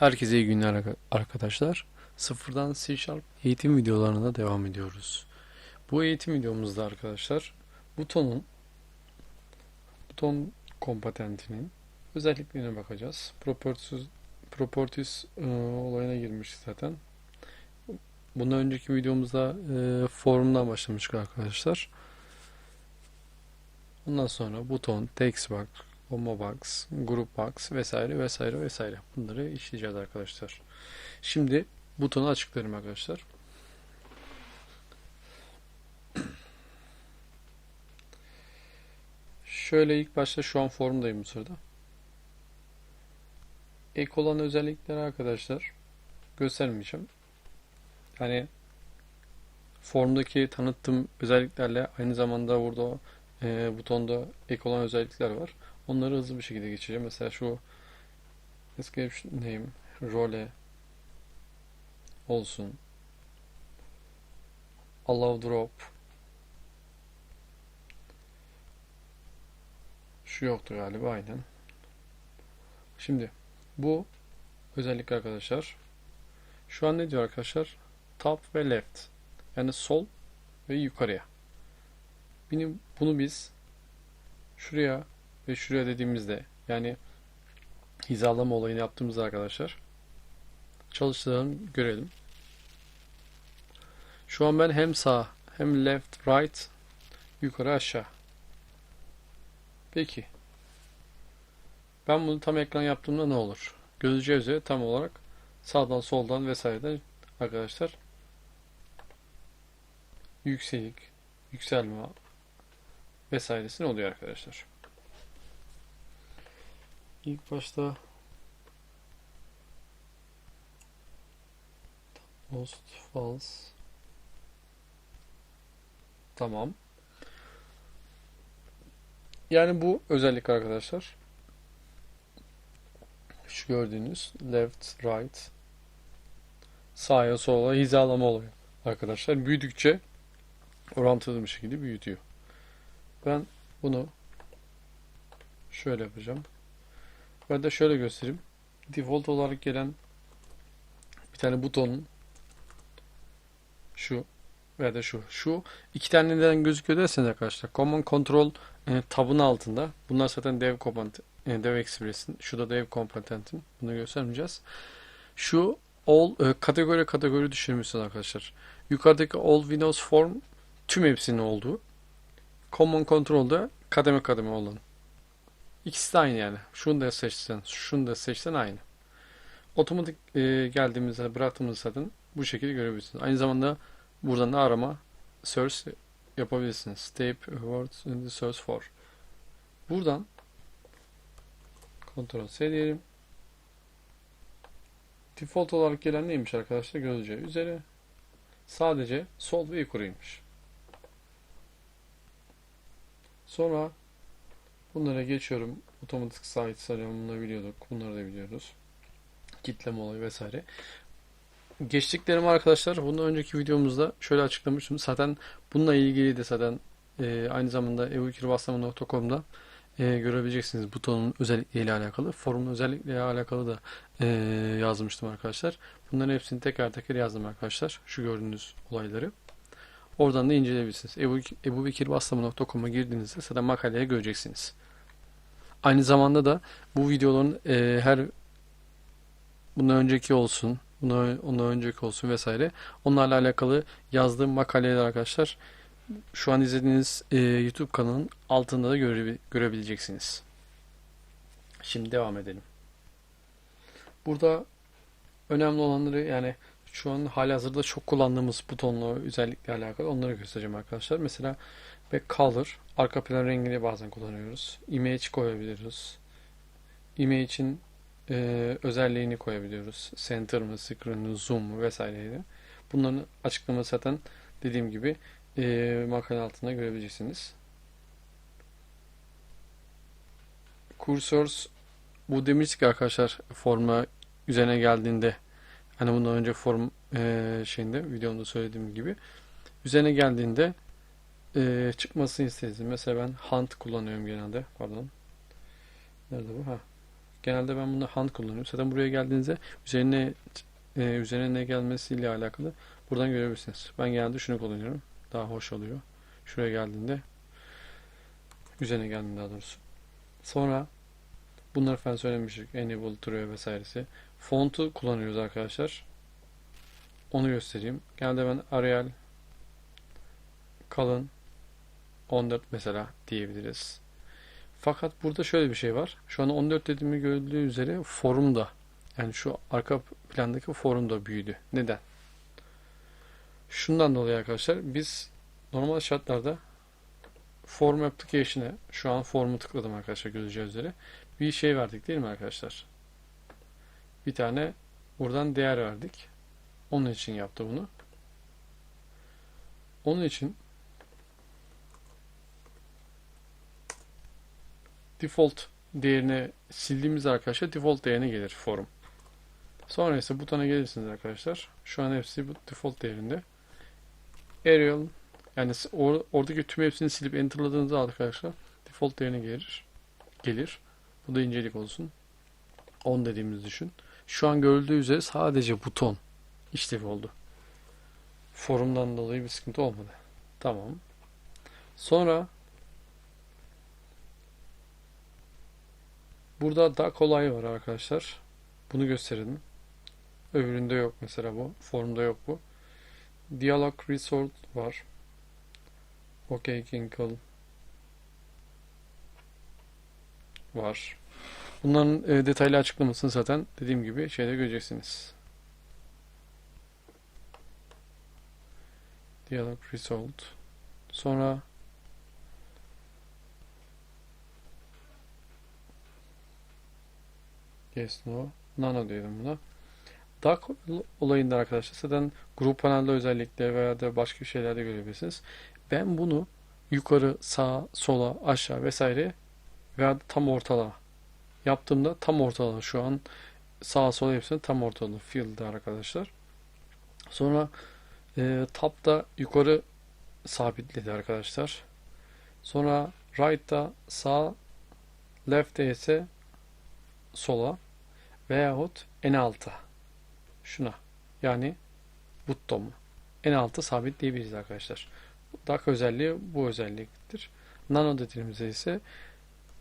Herkese iyi günler arka- arkadaşlar. Sıfırdan C Sharp eğitim videolarına devam ediyoruz. Bu eğitim videomuzda arkadaşlar butonun buton kompatentinin özelliklerine bakacağız. Properties, properties e, olayına girmiştik zaten. Bundan önceki videomuzda e, forumdan başlamıştık arkadaşlar. Ondan sonra buton, text box, group box vesaire vesaire vesaire. Bunları işleyeceğiz arkadaşlar. Şimdi butonu açıklarım arkadaşlar. Şöyle ilk başta şu an formdayım bu sırada. Ek olan özellikleri arkadaşlar göstermeyeceğim. Yani formdaki tanıttığım özelliklerle aynı zamanda burada e, butonda ek olan özellikler var. Onları hızlı bir şekilde geçeceğim. Mesela şu description name, role olsun. Allow drop. Şu yoktu galiba aynen. Şimdi bu özellik arkadaşlar. Şu an ne diyor arkadaşlar? Top ve left. Yani sol ve yukarıya. Bunu, bunu biz şuraya ve şuraya dediğimizde yani hizalama olayını yaptığımızda arkadaşlar çalıştığını görelim. Şu an ben hem sağ hem left right yukarı aşağı. Peki. Ben bunu tam ekran yaptığımda ne olur? Gözeceği üzere tam olarak sağdan soldan vesaireden arkadaşlar yükselik, yükselme vesairesi ne oluyor arkadaşlar? İlk başta Most false. Tamam. Yani bu özellik arkadaşlar. Şu gördüğünüz left, right sağa sola hizalama oluyor arkadaşlar. Büyüdükçe orantılı bir şekilde büyütüyor. Ben bunu şöyle yapacağım. Ben de şöyle göstereyim. Default olarak gelen bir tane butonun şu veya da şu. Şu iki tane neden gözüküyor derseniz arkadaşlar. Command Control e, tabın altında. Bunlar zaten dev component, e, dev express'in. Şu da dev component'in. Bunu göstermeyeceğiz. Şu all e, kategori kategori düşürmüşsünüz arkadaşlar. Yukarıdaki all Windows form tüm hepsinin olduğu. Command Control'da kademe kademe olan. İkisi de aynı yani. Şunu da seçsen, şunu da seçsen aynı. Otomatik e, geldiğimizde bıraktığımızda zaten bu şekilde görebilirsiniz. Aynı zamanda buradan da arama search yapabilirsiniz. Type words in the search for. Buradan Ctrl C diyelim. Default olarak gelen neymiş arkadaşlar? Görüleceği üzere sadece sol ve yukarıymış. Sonra bunlara geçiyorum. Otomatik site sayımını biliyorduk. Bunları da biliyoruz. Kitleme olayı vesaire. Geçtiklerim arkadaşlar bundan önceki videomuzda şöyle açıklamıştım. Zaten bununla ilgili de zaten e, aynı zamanda evukirbastama.com'da e, görebileceksiniz butonun özellikleriyle alakalı. Forumun özellikleriyle alakalı da e, yazmıştım arkadaşlar. Bunların hepsini teker teker yazdım arkadaşlar. Şu gördüğünüz olayları. Oradan da inceleyebilirsiniz. ebubekirbastama.com'a girdiğinizde zaten makaleye göreceksiniz. Aynı zamanda da bu videoların e, her bundan önceki olsun, bundan, ondan önceki olsun vesaire onlarla alakalı yazdığım makaleler arkadaşlar şu an izlediğiniz e, YouTube kanalının altında da göre, görebileceksiniz. Şimdi devam edelim. Burada önemli olanları yani şu an halihazırda çok kullandığımız butonla özellikle alakalı onları göstereceğim arkadaşlar. Mesela ve color arka plan rengini bazen kullanıyoruz. Image koyabiliyoruz. Image'in e, özelliğini koyabiliyoruz. Center mı, screen mı, zoom mu vesaireyi. Bunların açıklaması zaten dediğim gibi e, makale altında görebileceksiniz. Cursors bu demiştik arkadaşlar forma üzerine geldiğinde hani bundan önce form e, şeyinde videomda söylediğim gibi üzerine geldiğinde e, çıkmasını isteriz. Mesela ben hunt kullanıyorum genelde. Pardon. Nerede bu? Ha. Genelde ben bunu hand kullanıyorum. Zaten buraya geldiğinizde üzerine e, üzerine ne gelmesiyle alakalı buradan görebilirsiniz. Ben genelde şunu kullanıyorum. Daha hoş oluyor. Şuraya geldiğinde üzerine geldiğinde daha doğrusu. Sonra bunları falan söylemiştik. Enable, True vesairesi. Font'u kullanıyoruz arkadaşlar. Onu göstereyim. Genelde ben Arial kalın 14 mesela diyebiliriz. Fakat burada şöyle bir şey var. Şu an 14 dediğimi gördüğü üzere forum da yani şu arka plandaki forum da büyüdü. Neden? Şundan dolayı arkadaşlar biz normal şartlarda form application'e şu an formu tıkladım arkadaşlar göreceği üzere bir şey verdik değil mi arkadaşlar? Bir tane buradan değer verdik. Onun için yaptı bunu. Onun için default değerini sildiğimiz arkadaşlar default değerine gelir forum. Sonra ise butona gelirsiniz arkadaşlar. Şu an hepsi bu default değerinde. Arial yani or oradaki tüm hepsini silip enterladığınızda arkadaşlar default değerine gelir. Gelir. Bu da incelik olsun. 10 dediğimizi düşün. Şu an görüldüğü üzere sadece buton işlevi oldu. Forumdan dolayı bir sıkıntı olmadı. Tamam. Sonra burada dock olayı var arkadaşlar. Bunu gösterelim. Öbüründe yok mesela bu. Formda yok bu. Dialog Resort var. OK Kinkle var. Bunların e, detaylı açıklamasını zaten dediğim gibi şeyde göreceksiniz. Dialog Result. Sonra Yes, no. Nano diyelim buna. Dark olayında arkadaşlar zaten grup panelde özellikle veya da başka şeylerde görebilirsiniz. Ben bunu yukarı, sağa, sola, aşağı vesaire veya tam ortalama yaptığımda tam ortalama şu an sağa sola hepsini tam ortalama field'de arkadaşlar. Sonra e, tab'da yukarı sabitledi arkadaşlar. Sonra right'ta sağ, left'te ise sola veyahut en alta. Şuna. Yani button En alta sabitleyebiliriz arkadaşlar. Dock özelliği bu özelliktir. Nano dediğimizde ise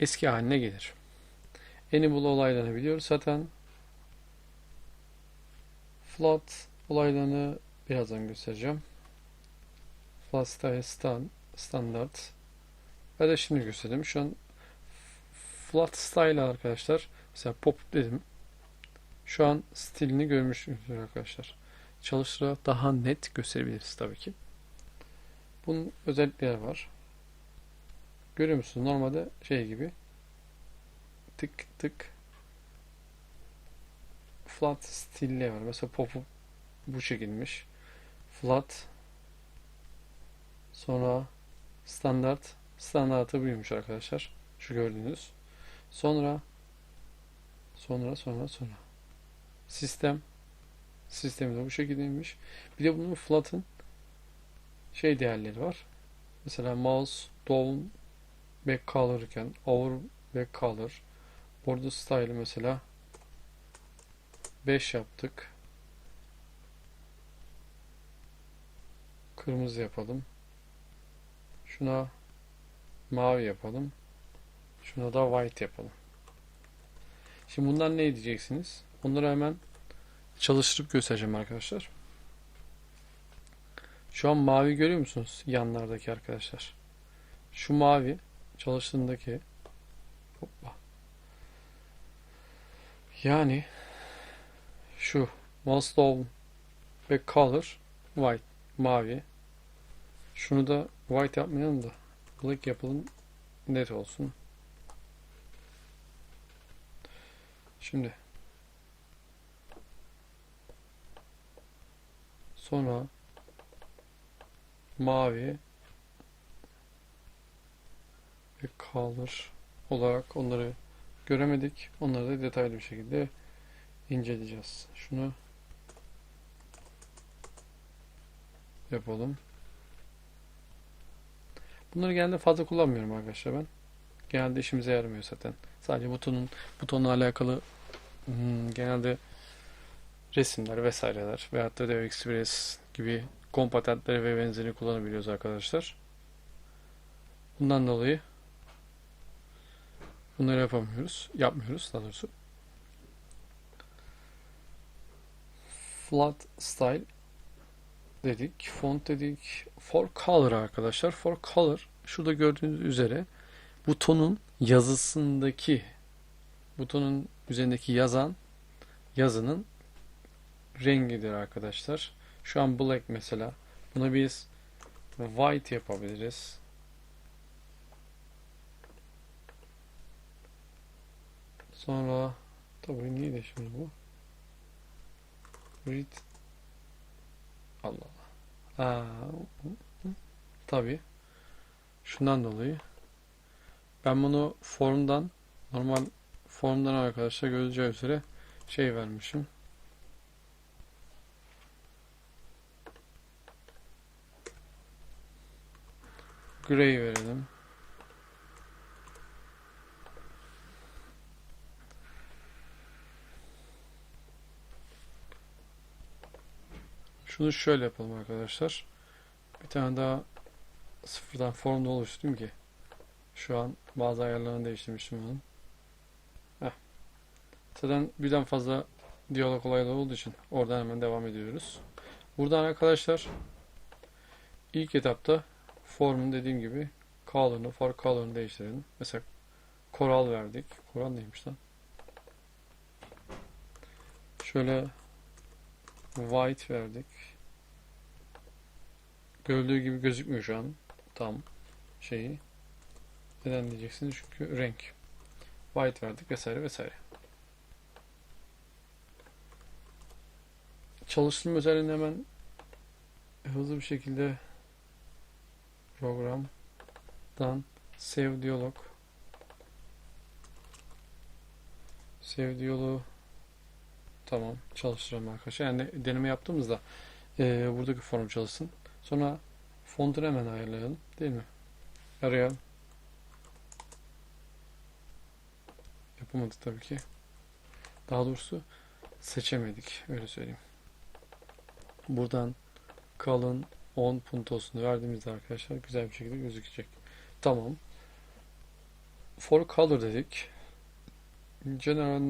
eski haline gelir. Enable olaylarını biliyoruz zaten. Float olaylarını birazdan göstereceğim. Float style stand, standart. Ve de şimdi göstereyim. Şu an Flat style arkadaşlar. Mesela pop dedim. Şu an stilini görmüşsünüzdür arkadaşlar. Çalıştırarak daha net gösterebiliriz tabii ki. Bunun özellikleri var. Görüyor musunuz? Normalde şey gibi tık tık flat stille var. Mesela popu bu çekilmiş. Flat sonra standart standartı buymuş arkadaşlar. Şu gördüğünüz. Sonra sonra sonra sonra sistem sistemi de bu şekildeymiş. Bir de bunun flat'ın şey değerleri var. Mesela mouse down back color iken over back color border style mesela 5 yaptık. Kırmızı yapalım. Şuna mavi yapalım. Şuna da white yapalım. Şimdi bundan ne diyeceksiniz? Bunları hemen çalıştırıp göstereceğim arkadaşlar. Şu an mavi görüyor musunuz? Yanlardaki arkadaşlar. Şu mavi çalıştığındaki hoppa. Yani şu mouse down ve color white mavi. Şunu da white yapmayalım da black yapalım net olsun. Şimdi sonra mavi ve color olarak onları göremedik. Onları da detaylı bir şekilde inceleyeceğiz. Şunu yapalım. Bunları genelde fazla kullanmıyorum arkadaşlar ben. genelde işimize yaramıyor zaten. Sadece butonun butonla alakalı hmm, genelde resimler vesaireler veyahut da Dev Express gibi kompatentleri ve benzerini kullanabiliyoruz arkadaşlar. Bundan dolayı bunları yapamıyoruz. Yapmıyoruz daha doğrusu. Flat Style dedik. Font dedik. For Color arkadaşlar. For Color şurada gördüğünüz üzere butonun yazısındaki butonun üzerindeki yazan yazının rengidir arkadaşlar. Şu an black mesela. Buna biz white yapabiliriz. Sonra tabii neydi şimdi bu? Read Allah Allah. Aa, tabii. Şundan dolayı ben bunu formdan normal formdan arkadaşlar göreceği üzere şey vermişim. Gray verelim. Şunu şöyle yapalım arkadaşlar. Bir tane daha sıfırdan formda oluşturayım ki. Şu an bazı ayarlarını değiştirmiştim onun. Heh. Zaten birden fazla diyalog olayları olduğu için oradan hemen devam ediyoruz. Buradan arkadaşlar ilk etapta formun dediğim gibi color'ını, for color'ını değiştirelim. Mesela koral verdik. Koral neymiş lan? Şöyle white verdik. Gördüğü gibi gözükmüyor şu an. Tam şeyi. Neden diyeceksiniz? Çünkü renk. White verdik vesaire vesaire. Çalıştırma özelliğini hemen hızlı bir şekilde programdan save diyalog save diyaloğu tamam çalıştıralım arkadaşlar. Yani deneme yaptığımızda e, buradaki form çalışsın. Sonra fontunu hemen ayarlayalım. Değil mi? Araya yapamadık tabii ki. Daha doğrusu seçemedik. Öyle söyleyeyim. Buradan kalın 10 puntosunu verdiğimizde arkadaşlar güzel bir şekilde gözükecek. Tamam. For color dedik. General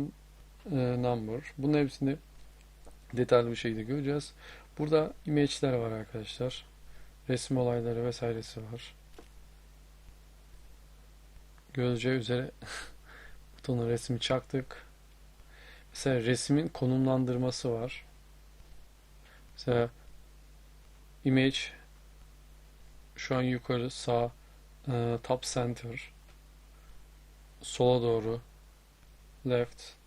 e, number. Bunun hepsini detaylı bir şekilde göreceğiz. Burada image'ler var arkadaşlar. Resim olayları vesairesi var. Göreceği üzere butonun resmi çaktık. Mesela resmin konumlandırması var. Mesela image şu an yukarı sağ e, top center sola doğru left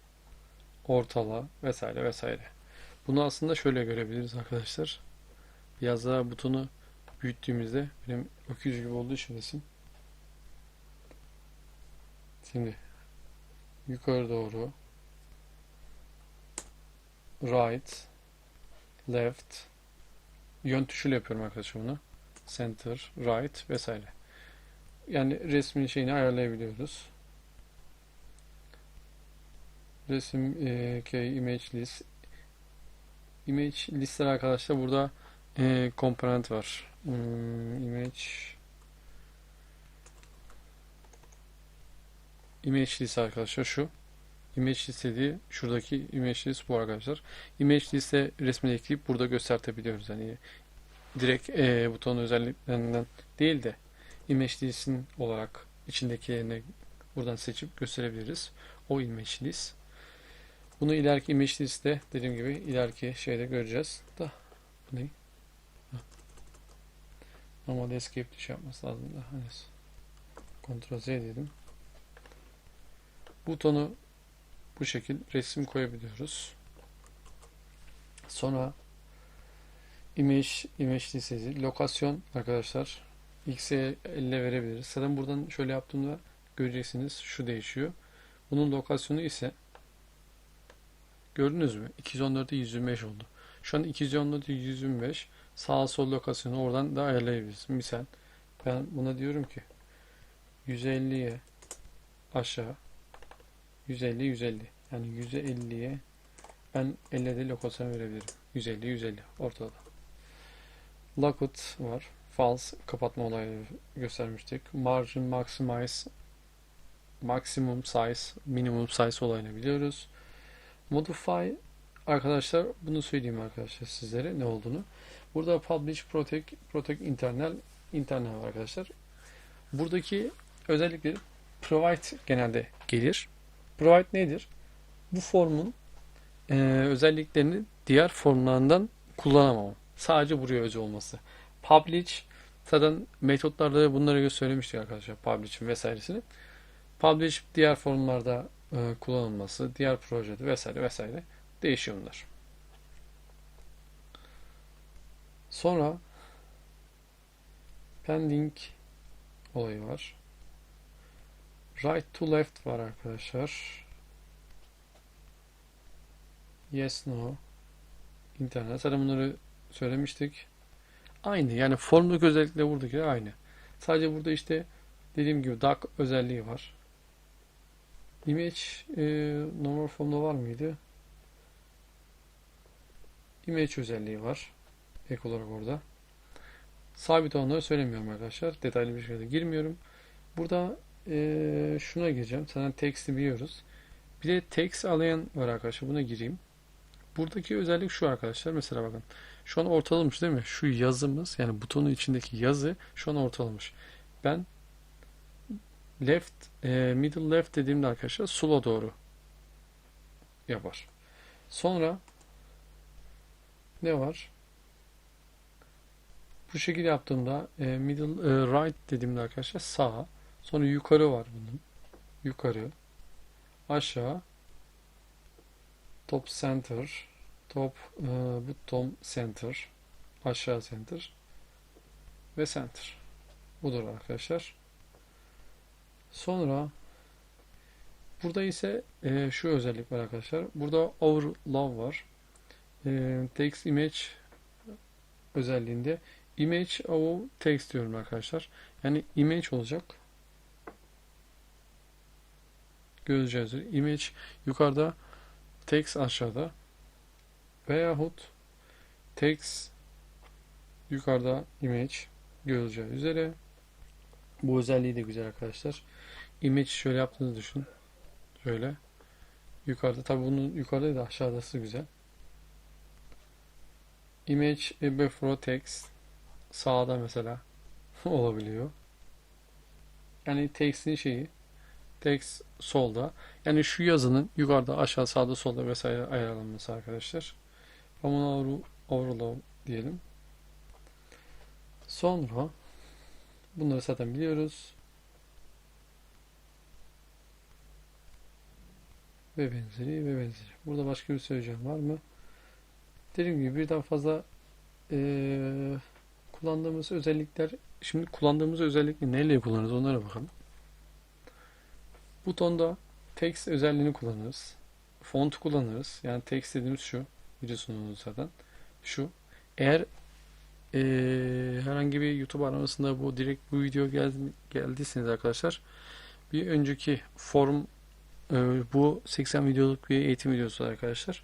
ortala vesaire vesaire. Bunu aslında şöyle görebiliriz arkadaşlar. Biraz daha butonu büyüttüğümüzde benim öküz gibi olduğu için resim. Şimdi yukarı doğru right left yön tuşuyla yapıyorum arkadaşlar bunu. Center, right vesaire. Yani resmin şeyini ayarlayabiliyoruz. Resim e, okay, image list image listler arkadaşlar burada e, komponent var. Hmm, image image list arkadaşlar şu. Image list dediği şuradaki image list bu arkadaşlar. Image liste resmini ekleyip burada göstertebiliyoruz. Yani direkt e, buton özelliklerinden değil de image list'in olarak içindekilerini buradan seçip gösterebiliriz. O image list. Bunu ileriki image list'te dediğim gibi ileriki şeyde göreceğiz. Da bu ne? Normalde escape tuş yapması lazım da. Hani Ctrl Z dedim. Butonu bu şekil resim koyabiliyoruz. Sonra image, image listesi, lokasyon arkadaşlar x'e 50 verebiliriz. Zaten buradan şöyle yaptığımda göreceksiniz şu değişiyor. Bunun lokasyonu ise gördünüz mü? 214'e 125 oldu. Şu an 214'e 125 sağ sol lokasyonu oradan da ayarlayabiliriz. Misal ben buna diyorum ki 150'ye aşağı 150 150 yani %50'ye ben 50 de lokasyon verebilirim. 150 150 ortada. Lockout var. False kapatma olayı göstermiştik. Margin maximize maximum size, minimum size olayını biliyoruz. Modify arkadaşlar bunu söyleyeyim arkadaşlar sizlere ne olduğunu. Burada publish, protect, protect internal, internal var arkadaşlar. Buradaki özellikleri provide genelde gelir. Provide nedir? Bu formun e, özelliklerini diğer formlarından kullanamam. Sadece buraya özel olması. Publish zaten metotlarda bunları söylemiştik arkadaşlar. Publish'in vesairesini. Publish diğer formlarda kullanılması, diğer projede vesaire vesaire değişiyor bunlar. Sonra pending olayı var. Right to left var arkadaşlar. Yes, no. İnternet. Zaten bunları söylemiştik. Aynı. Yani formdaki özellikle buradaki aynı. Sadece burada işte dediğim gibi dark özelliği var. Image e, normal formda var mıydı? Image özelliği var. Ek olarak orada. Sabit olanları söylemiyorum arkadaşlar. Detaylı bir şekilde girmiyorum. Burada e, şuna gireceğim. Zaten text'i biliyoruz. Bir de text alayan var arkadaşlar. Buna gireyim. Buradaki özellik şu arkadaşlar. Mesela bakın. Şu an ortalamış değil mi? Şu yazımız yani butonun içindeki yazı şu an ortalamış. Ben left, e, middle left dediğimde arkadaşlar sola doğru yapar. Sonra ne var? Bu şekilde yaptığımda e, middle e, right dediğimde arkadaşlar sağa. Sonra yukarı var bunun. Yukarı. Aşağı. Top center. Top e, bottom center. Aşağı center. Ve center. Budur arkadaşlar. Sonra burada ise e, şu özellik var arkadaşlar. Burada overlaw var. E, text image özelliğinde image over text diyorum arkadaşlar. Yani image olacak. Göreceğiz. Image yukarıda text aşağıda veyahut text yukarıda image görüleceği üzere. Bu özelliği de güzel arkadaşlar. Image şöyle yaptığınızı düşün. Şöyle. Yukarıda tabi bunun yukarıda da aşağıdası güzel. Image before text sağda mesela olabiliyor. Yani text'in şeyi text solda. Yani şu yazının yukarıda, aşağı, sağda, solda vesaire ayarlanması arkadaşlar. Common overload diyelim. Sonra bunları zaten biliyoruz. Ve benzeri ve benzeri. Burada başka bir söyleyeceğim var mı? Dediğim gibi birden fazla ee, kullandığımız özellikler şimdi kullandığımız özellikle neyle kullanırız onlara bakalım. Butonda text özelliğini kullanırız. Font kullanırız. Yani text dediğimiz şu. Biliyorsunuz zaten. Şu. Eğer ee, herhangi bir YouTube aramasında bu direkt bu video gel, geldiyseniz arkadaşlar bir önceki form e, bu 80 videoluk bir eğitim videosu arkadaşlar.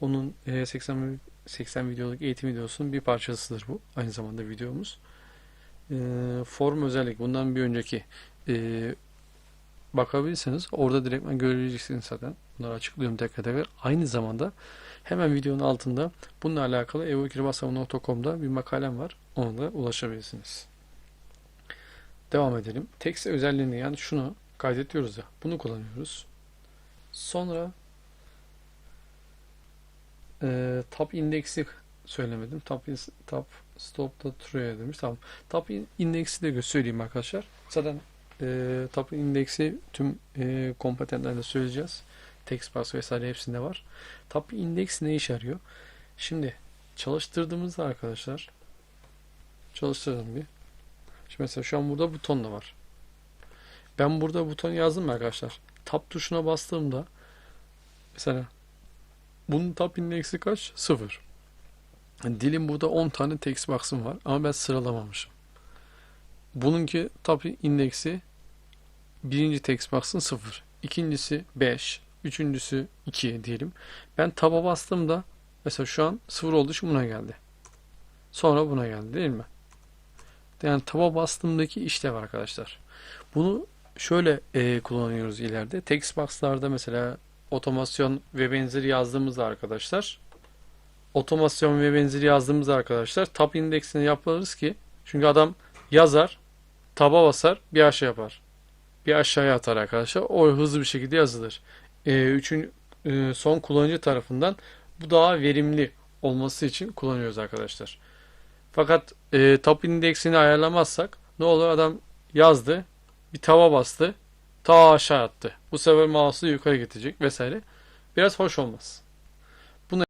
Onun e, 80 80 videoluk eğitim videosunun bir parçasıdır bu. Aynı zamanda videomuz. E, form özellik bundan bir önceki e, bakabilirsiniz. Orada direktmen görebileceksiniz zaten. Bunları açıklıyorum tekrar tekrar. Aynı zamanda hemen videonun altında bununla alakalı evokirbasav.com'da bir makalem var. Ona da ulaşabilirsiniz. Devam edelim. Text özelliğini yani şunu kaydediyoruz ya. Bunu kullanıyoruz. Sonra e, tab indeksi söylemedim. Tab, tab stop da true demiş. Tamam. Tab indeksi de söyleyeyim arkadaşlar. Zaten e, tab indeksi tüm e, kompetentlerde söyleyeceğiz. Text box vesaire hepsinde var. Tab indeksi ne işe yarıyor? Şimdi çalıştırdığımızda arkadaşlar çalıştıralım bir. Şimdi mesela şu an burada buton da var. Ben burada buton yazdım arkadaşlar? Tab tuşuna bastığımda mesela bunun tab indeksi kaç? 0. Yani dilim burada 10 tane text box'ım var ama ben sıralamamışım. Bununki tab indeksi birinci text box'ın 0. ikincisi 5. Üçüncüsü 2 diyelim. Ben taba bastığımda mesela şu an 0 olduğu için buna geldi. Sonra buna geldi değil mi? Yani taba bastığımdaki işlev arkadaşlar. Bunu şöyle e, kullanıyoruz ileride. Text box'larda mesela otomasyon ve benzeri yazdığımızda arkadaşlar otomasyon ve benzeri yazdığımızda arkadaşlar tab indeksini yaparız ki çünkü adam yazar taba basar bir aşağı yapar. Bir aşağıya atar arkadaşlar. O hızlı bir şekilde yazılır. E, üçün, e, son kullanıcı tarafından bu daha verimli olması için kullanıyoruz arkadaşlar. Fakat e, tab indeksini ayarlamazsak ne olur adam yazdı bir tava bastı ta aşağı attı. Bu sefer mouse'u yukarı getirecek vesaire. Biraz hoş olmaz.